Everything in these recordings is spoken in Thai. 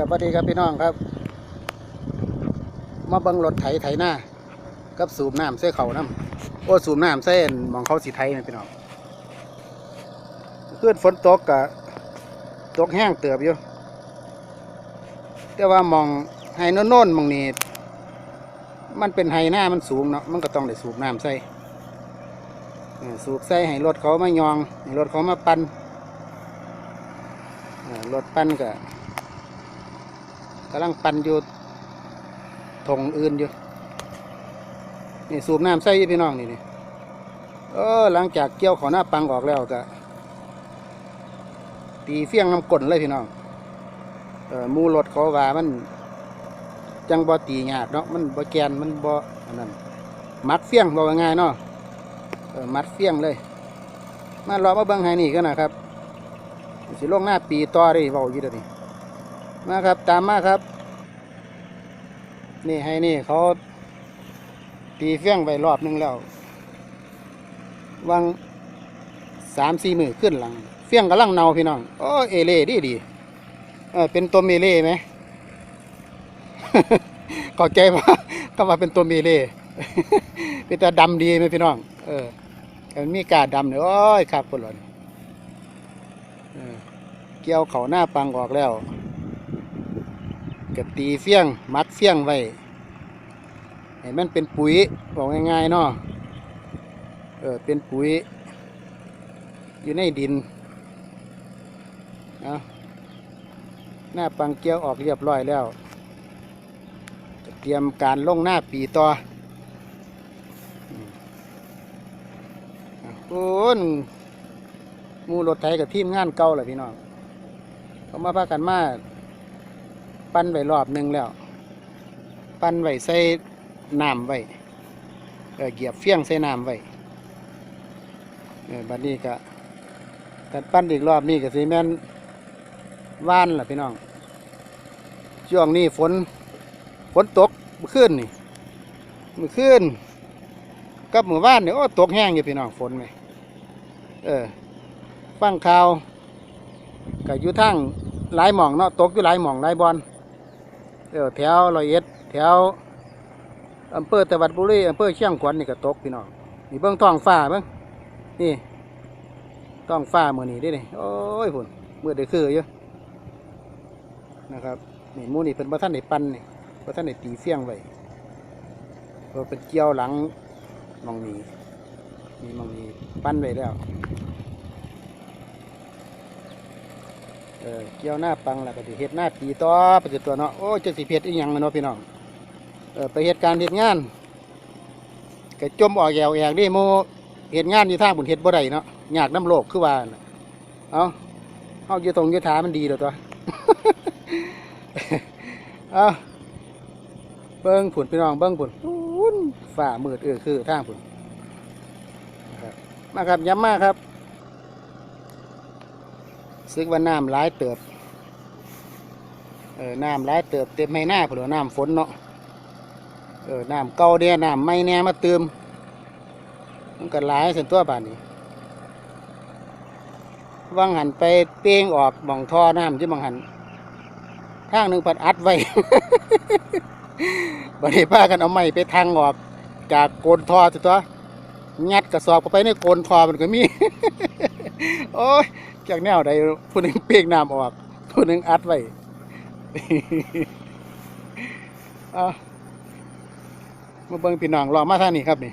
กับสวัสดีครับพี่น้องครับ มาบังรถไถไถหน้ากับสูบน้ำเส้เขาน้ำโอ้สูบน้ำเส้นมองเขาสีไทยนะพี่น้องเพื่อนฝนตกกะตกแห้งเตือบอยู่แต่ว่ามองไฮโน่นๆมองนี้มันเป็นไฮหน้ามันสูงเนาะมันก็ต้องได้สูบน้ำใส่สูบใส่ให้รถเขามายองให้รถเขามาปันรถปันก็ กำลังปั่นอยู่ถงอื่นอยู่ นี่สูบน้ำใส่ยู่พี่น้องนี่นี่เออหลังจากเกี่ยวขอหน้าปังออกแล้วก็ตีเฟี้ยงน้ำกลนเลยพี่น้องเออมูรถเขาว่ามัน จังบ่ตียากเนาะมันบ่แกนมันบ่อันนั้นมัดเฟี้ยงบอกง่ายเนาะเออมัดเฟี้ยงเลย มารอมาเบิ่งให้นี่กันนะครับสิลงหน้าปีต่อได้เว้าอยู่เดี๋ยวนี้ มาครับ ตามมาครับ นี่ให้นี่เขาตีเฟี้ยงไปรอบหนึงแล้ววางสามสี่มือขึ้นหลัง เฟี้ยงกำลังเนาพี่น้องโอ้เอเล่ดีดีเออเป็นตัวเมเล่ไหมข้าใจว่าก็ว่าเป็นตัวเมเล่เป็นตาดำดีไหมพี่น้อง เออมันมีกาดำเนี่ยโอ้ยครับคนหลอนเกี่ยวเขาหน้าปังออกแล้ว ก็ตีเฟี้ยง มัดเฟี้ยงไว้ให้มันเป็นปุ๋ยบอกง่ายๆเนาะเออเป็นปุ๋ย อยู่ในดินเอาหน้าปังเกี้ยวออกเรียบร้อยแล้วจะเตรียมการลงหน้าปีต่ออืมอะโอ้นหมูรถไถกับทีมงานเก่าแหละพี่น้องเขามาพากันมา ปั้นไว้รอบหนึ่งแล้ว ปั้นไว้ใส่น้ำไว้เออเกียบเฟี้ยงใส่น้ำไว้เออบัดนี้ก็การปั้นอีกรอบนี้ก็สิแม่นว่านล่ะพี่น้องช่วงนี้ฝนฝนตกมื่อคืนนี่มื่อคืนกับมือว่านเนี่ยโอ้ตกแห้งอยู่พี่น้องฝนไหมเออฟังข่าวก็อยู่ทั้งหลายหม่องเนาะตกอยู่หลายหม่องหลายบอล เออแถวร้อยเอ็ดแถวอำเภอตะวัดบุรีอำเภอเชียงขวัญนี่ก็ตกพี่น้องนี่เบื้องท้องฟ้าเบื้องนี่ท้องฟ้ามือนี้ได้นี่โอ้ยพุ่นมือได้คืออยู่นะครับนี่มูนี่เป็นพระท่านได้ปั้นนี่พระท่านได้ตีเฟี้ยงไว้เพอเป็นเกี่ยวหลังมองนีมีมองนี้ปั้นไว้แล้ว เออเกี่ยวหน้าปังแล้วก็สิเฮ็ดหน้าปีต่อไปจตัวเนาะโอ้จะสิเพ็ดอีหยังเนาะพี่น้องเออไปเหตุการณ์เหตุงานก็จมออกแยวแอกนี่โมเหตุงานอยู่ทางบุญเหตุบ่ได้เนาะยากน้ำโลกคือว่าน่ะเอาเฮาอยู่ตรงอยู่ถามันดีแล้วตัวเอาเบิ้งผุนพี่น้องเบิ้งผุนฝ่ามืดเออคือทางผุนมาครับย้ำมากครับ ซึกว่าน้ำร้ายเติบ เออ น้ำร้ายเติบเต็มให้หน้าผุนว่าน้ำฝนเนาะ เออ น้ำเก่าเดียน้ำไม่แน่มาเติม มันก็หลายเส้นตัวบานนี้วังหันไปเป้งออกบ่องท่อน้ำที่บังหันทางหนึ่งพัดอัดไว้บัดนี้พากันเอาไม้ไปทางออกจากโกนท่อสิตัว งัดกระสอบเข้าไปในโกนท่อมันก็มี โอ้ย จากแนวใดผู้หนึ่งเป้งน้ำออกผู้หนึ่งอัดไว้เอามาเบิ่งพี่น้องรอมาท่างนี้ครับนี่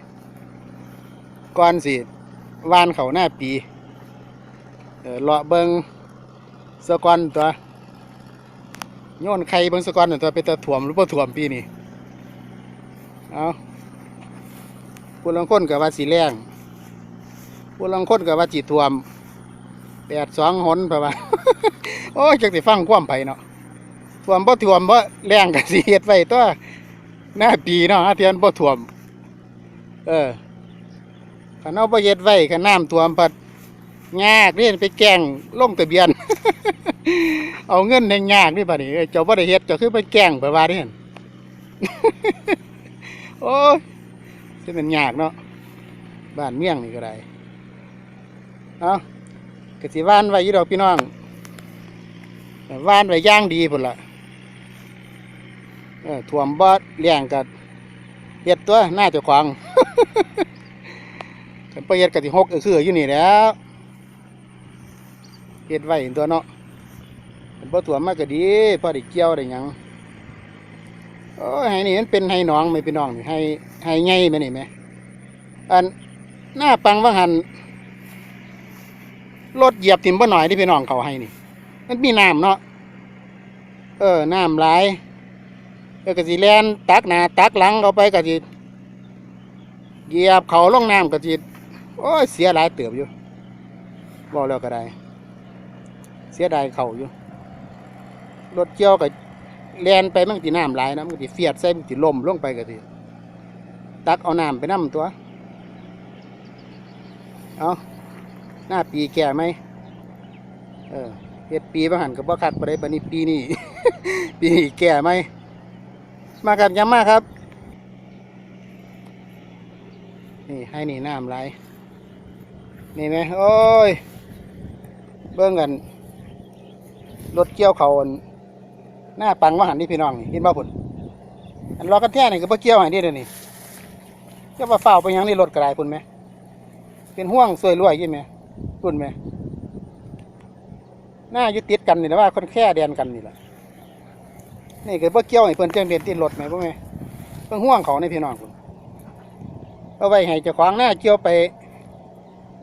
ก่อนสิวานเขาหน้าปีเออเลาะเบิ่งสะกอนตัวโยนไข่เบิ่งสะกอนนั่นตัวไปตะถ่วมหรือบ่ถ่วมปีนี้เอาผู้ลังคนกับว่าสีแรงผู้ลังคนกับว่าจีถ่วม แปดสองหนไปว่าโอ้ยจักสิฟังความไผเนาะถ่วมบ่ถ่วมบ่แรงกับสีเฮ็ดไว้ตัวหน้าปีเนาะเทียนบ่ท่วม เออขันเอาประเย็ดไว้ขันน้ำท่วมพัดยากนี่ไปแกล้งลงทะเบียน เอาเงินแหงากนี่ป่ะนี่เอ้เจ้าบ่ได้เฮ็ดเจ้าคือไปแกงไปว่านี่หั่นโอ้ยสิเป็นยากเนาะบ้านเมี่ยงนี่ก็ได้ เอา กสิว่านไว้ยี่ดอกพี่น้องว่านไว้ย่างดีพุ่นละเออท่วมบ่เลี้ยงก็เฮ็ดตัวหน้าเจ้าของกันไปเฮ็ดก็สิหกเออคืออยู่นี่แล้วเฮ็ดไว้ตัวเนาะมันบ่ท่วมมากก็ดีพอได้เกี่ยวได้ยังโอ้ยให้นี่มันเป็นให้หนองไหมพี่น้องนี่ให้ให้ใหญ่แม่นี่แหมอันหน้าปังว่าหัน รถเหยียบถิ่มบ่หน่อยที่พี่น้องเขาให้นี่ มันมีน้ำเนาะเออน้ำไหลายเออกสิแลนตักหน้าตักหลังเอาไปกสิเหยียบเขาลงน้ำกสิโอ้ยเสียหลายเติบอยู่บอกแล้วก็ได้ เสียดายเขาอยู่รถเกี่ยวกับแลนไปมันติน้ำไหลายนะมันติเฟียดใส่มันติล่มลงไปกสิตักเอาน้ำไปน้ำตัวเอา หน้าปีแก่ไหมเออเฮ็ดปีบางหันกับบ่คักบ่ได้บัดนี้ปีนี้ ปีนี้แก่ไหมมาครับย้ำมาครับ นี่ให้นี่น้ำไหลนี่ไหมโอ้ย เบิ่งกันรถเกี่ยวเขาอันหน้าปังว่าหันนี่พี่น้องนี่เห็นบ่พุ่นอันรอกันแท้นี่ก็บ่เกี่ยวห้นี่เด้อนี่จะว่าเฝ้าวไปยังนี่รถกระไดพุ่นไหมเป็นห่วงสวยรวยยี่ไหม พุ่นไหมหน้ายู่ติดกันนี่แหละว่าคนแค่แดนกันนี่แหละนี่คือพวกเกี่ยวให้เพิ่อนเจ้งเด่นติดรถไหมพวกไงเพิ่งห่วงเขาในพี่น้องคุณเอาไว้ให้เจ้าของหน้าเกี่ยวไป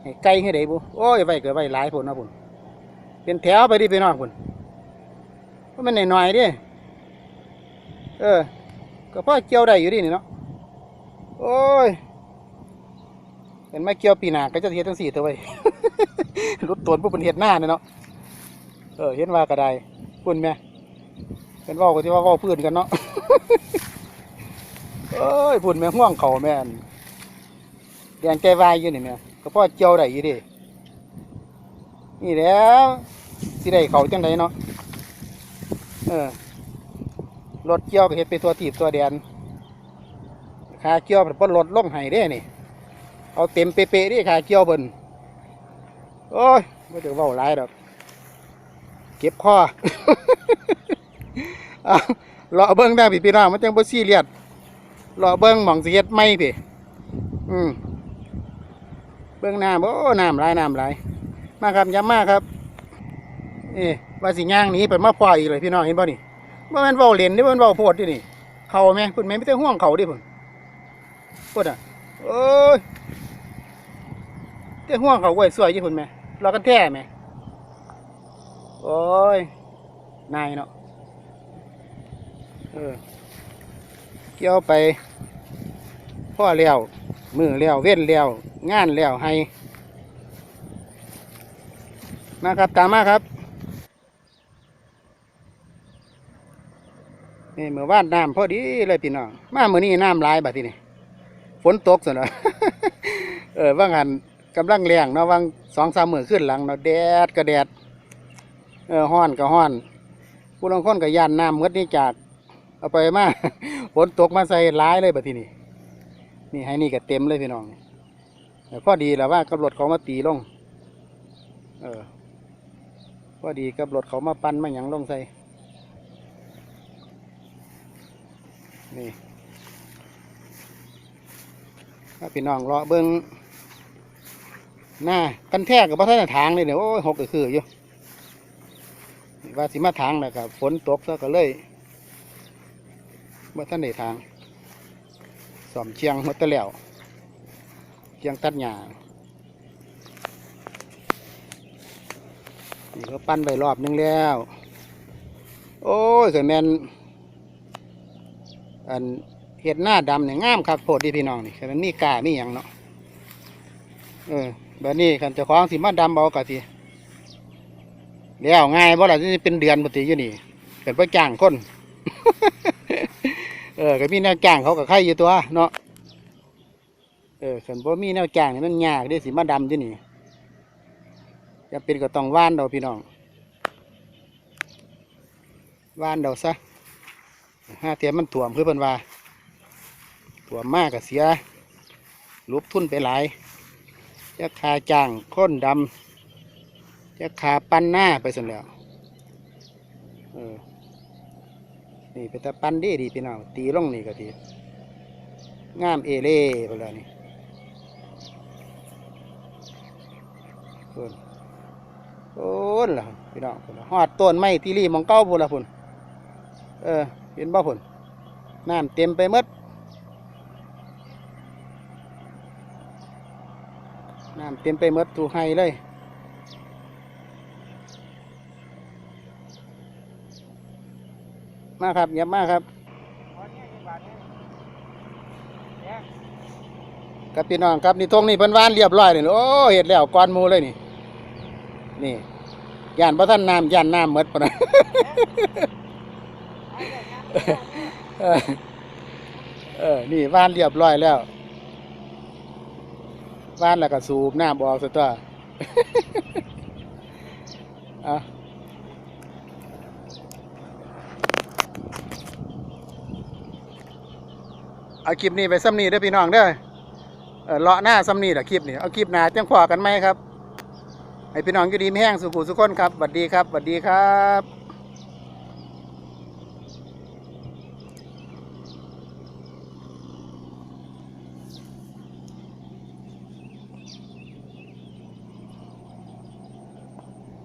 ให้ไกลให้ได้บุโอ้ยไว้เกิดไว้หลายพุ่นนะพุ่นเป็นแถวไปดิพี่น้องพุ่นเพราะมันหน่อยๆดิเออ ก็พ่อเกี่ยวได้อยู่ดินี่เนาะโอ้ยเห็นไหมเกี่ยวปีหนาก็จะเฮ็ดทั้งสี่ตัวไว้ รุดตนผู้เป็นเฮ็ดหน้าเนี่ยเนาะเออเห็นว่าก็ได้พุ่นแม่เป็นว่าก็ที่ว่าว่าพื้นกันเนาะเอ้ยพุ่นแม่ห่วงเขาแม่นแดงใจวายอยู่นี่แม่ก็พ่อเจียวได้ยู่ดินี่แล้วสิได้เขาจังไดเนาะเออรถเกี่ยวก็เฮ็ดไปตัวตีบตัวแดนขาเกี่ยวเป็นรถล่องไห้เด้นี่เอาเต็มเป๊ะๆดิขาเกี่ยวเบิ่น โอ้ยไม่ถึงว่าหลายดอก เก็บคอเอรอเบิ้งได้พี่พี่น้องมันจังบ่ซีเรียสรอเบิ้งหม่องสิเฮ็ดไม่พี่อืมเบิ้งน้ำโอ้น้ำไหลายน้ำไหลายมาครับย้ำมากครับ เอ๊ว่าสิย่างนี้ไปมาพ่ออีกเลยพี่น้องเห็นบ่นี่บ่แม่นเว้าเล่นนี่บ่แม่นเว้าโพดดินี่ เขาแม่เพิ่นแม่นมีแต่ห่วงเขาดิเพิ่นพุ่นอะโอ้ย แต่ห่วงเขาไว้สวยยู่เพิ่นแม่รอกันแท้แม่โอ้ยนายเนาะเออเกี่ยวไปพ่อเลี้ยวมือเลี้ยวเว้นเลี้ยวงานเลี้ยวให้มาครับตามมาครับนี่เมื่อวานน้ำพอดีเลยพี่น้องมาเมื่อนี้น้ำลายบัดทีนี่ฝนตกสินะเออว่างาน กำลังแรงเนาะว่างสองสามมือขึ้นหลังเนาะแดดก็แดดเออห้อนก็ห้อนผู้ลางคนก็ย่านน้ำหมดนี่จากเอาไปมาฝนตกมาใส่ร้ายเลยบัดทีนี้นี่ให้นี่ก็เต็มเลยพี่น้องแต่พอดีแล้วว่ากำรถเขามาตีลง เออพอดีกับรถเขามาปั้นมาหยังลงใส่นี่พี่น้องรอเบิ้ง หน้ากันแท้กับพระท่านทางเลยเนี่ยโอ้ยหกก็คืออยู่ว่าสิมาทางนะครับฝนตกซะก็เลยเมื่อท่านได้ทางสอมเชียงหมดแตะแล้วเชียงตัดหญ้านี่ก็ปั้นไปรอบนึงแล้ว โอ้ยเกิดแมนอันเห็ดหน้าดำเนี่ยงามคักโพดดีพี่น้องนี่คือมันมีกามีอย่างเนาะเออ บบนี้คันเจะคล้าของสิมาดำเอากะสิแล้วง่ายบ่ล่ะที่เป็นเดือนปกติอยู่นี่เป็นไปจ้างคน เออก็มีแนวจ้างเขากับใครอยู่ตัวเนาะเออส่วนบ่มีแนวจ้างนี่มันยากเด้สิมาดำอยู่นี่จะเป็นก็ต้องว่านเดาพี่น้องว่านเดาซะห้าเทียมมันถ่วมเพื่อเพิ่นว่าถ่วมมากก็เสียลุบทุนไปหลาย จะคาจ้างคนดำจะขาปั้นหน้าไปส่วนแล้วเออนี่เป็นตะปันดีดีพี่น้องตีลงนี่ก็ดีงามเอเล่ไปเลยนี่พุ่นโอ้นล่ะพี่น้องพุ่นล่ะฮอดต้นไม้ที่รีมองเก้าพุ่นละพุ่นเออเห็นบ่พุ่นน้ำเต็มไปหมด น้ำเต็มไปหมดทูไฮเลยมาครับเงียบมากครับกับพี่น้องครับนี่ทงนี่เพิ่นวานเรียบร้อยเลยโอ้เห็ดแล้วก้อนมูเลยนี่ นี่ย่านพระท่านน้ำย่านน้ำหมดปะนะเออเออนี่วานเรียบร้อยแล้ว วานแล้วก็สูบน้ำออกซะตัวอะเอาคลิปนี้ไปซ้ำนี้เด้อพี่น้องเด้อเออเลาะหน้าซ้ำนี้แหละคลิปนี้เอาคลิปหน้าจังขวากันไหมครับ ให้พี่น้องอยู่ดีไม่แห้งสุขุสุขคนครับสวัสดีครับสวัสดีครับ